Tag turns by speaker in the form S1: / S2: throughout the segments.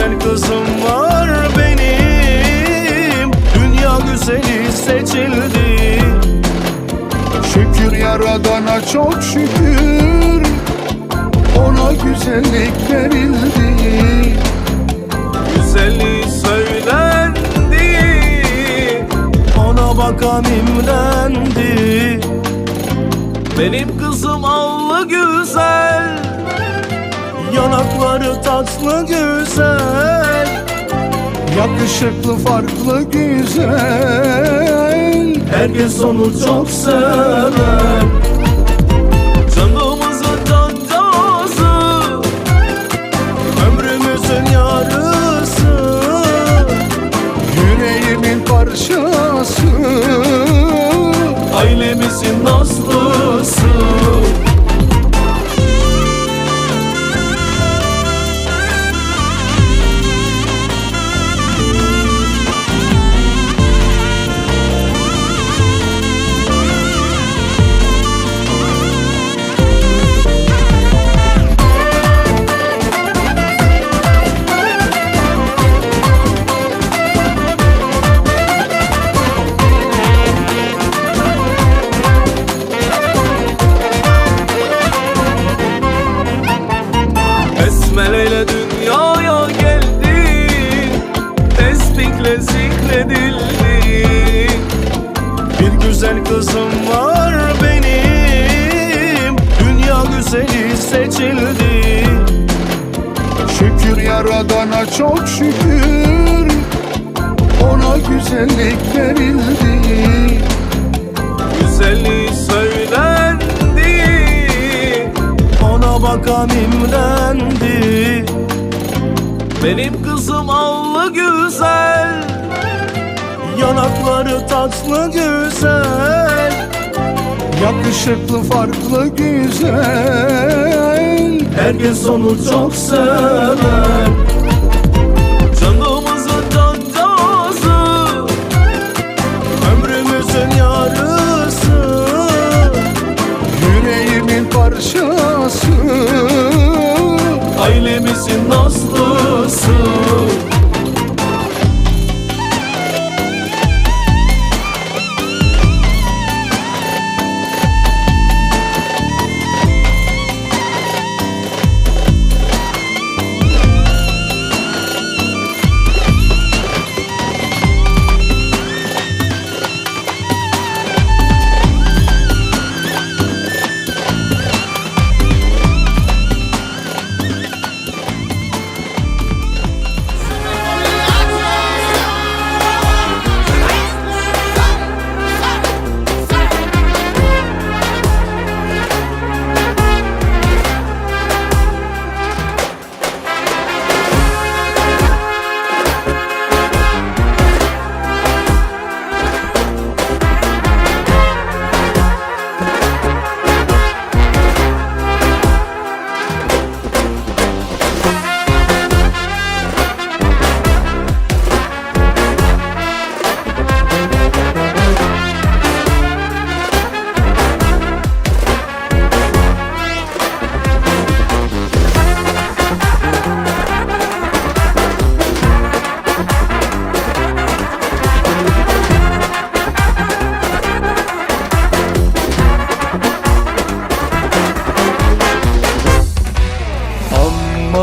S1: güzel kızım var benim. Dünya güzeli seçildi. Şükür yaradana çok şükür. Ona güzellik verildi.
S2: Güzeli söylendi. Ona bakan imrendi Benim kızım allı güzel. Yanakları tatlı güzel
S1: Yakışıklı farklı güzel.
S2: Herkes onu çok sever
S1: Şükür yaradana çok şükür. Ona güzellik verildi.
S2: Güzelliği söylendi. Ona bakan imrendi. Benim kızım allı güzel. Yanakları tatlı güzel.
S1: Yakışıklı farklı güzel
S2: Herkes onu çok sever. Canımızın cancası Ömrümüzün yarısı.
S1: Yüreğimin parçası
S2: Ailemizin nazlısı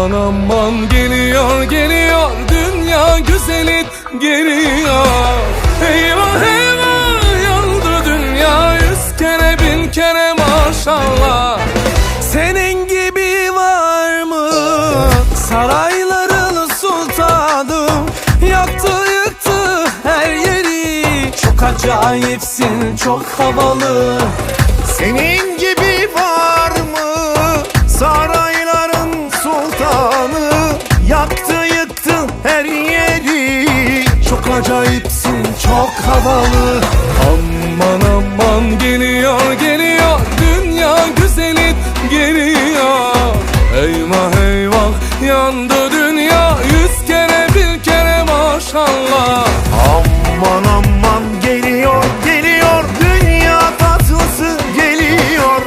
S2: Aman aman geliyor geliyor. Dünya güzeli geliyor. Eyvah eyvah yandı dünya. Yüz kere bin kere maşallah. Senin gibi var mı? Sarayların sultanı. Yaktı yıktı her yeri. Çok acayipsin çok havalı.
S1: Senin gibi
S2: havalı. Aman aman geliyor geliyor. Dünya güzeli geliyor. Eyvah eyvah yandı dünya. Yüz kere bir kere maşallah.
S1: Aman aman geliyor geliyor. Dünya tatlısı geliyor.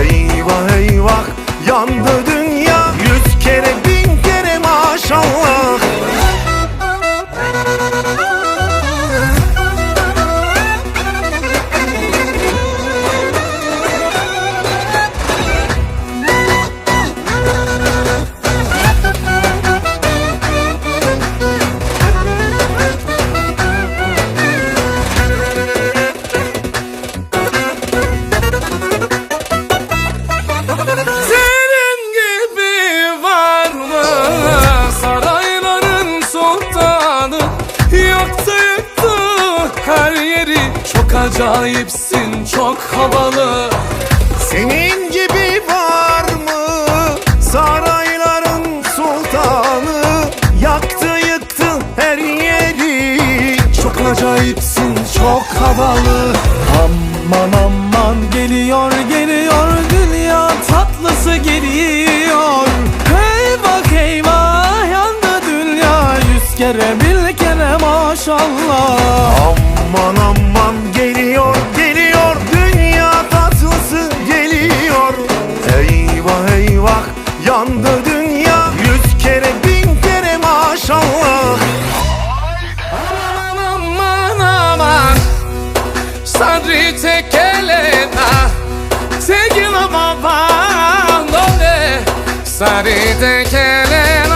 S1: Eyvah eyvah yandı dünya kere bil kere maşallah. Aman aman geliyor geliyor dünya tatlısı geliyor. Eyvah eyvah yandı dünya yüz kere bin kere maşallah.
S3: Aman aman aman Sadri tekelena Tegil baba Sarı tekelena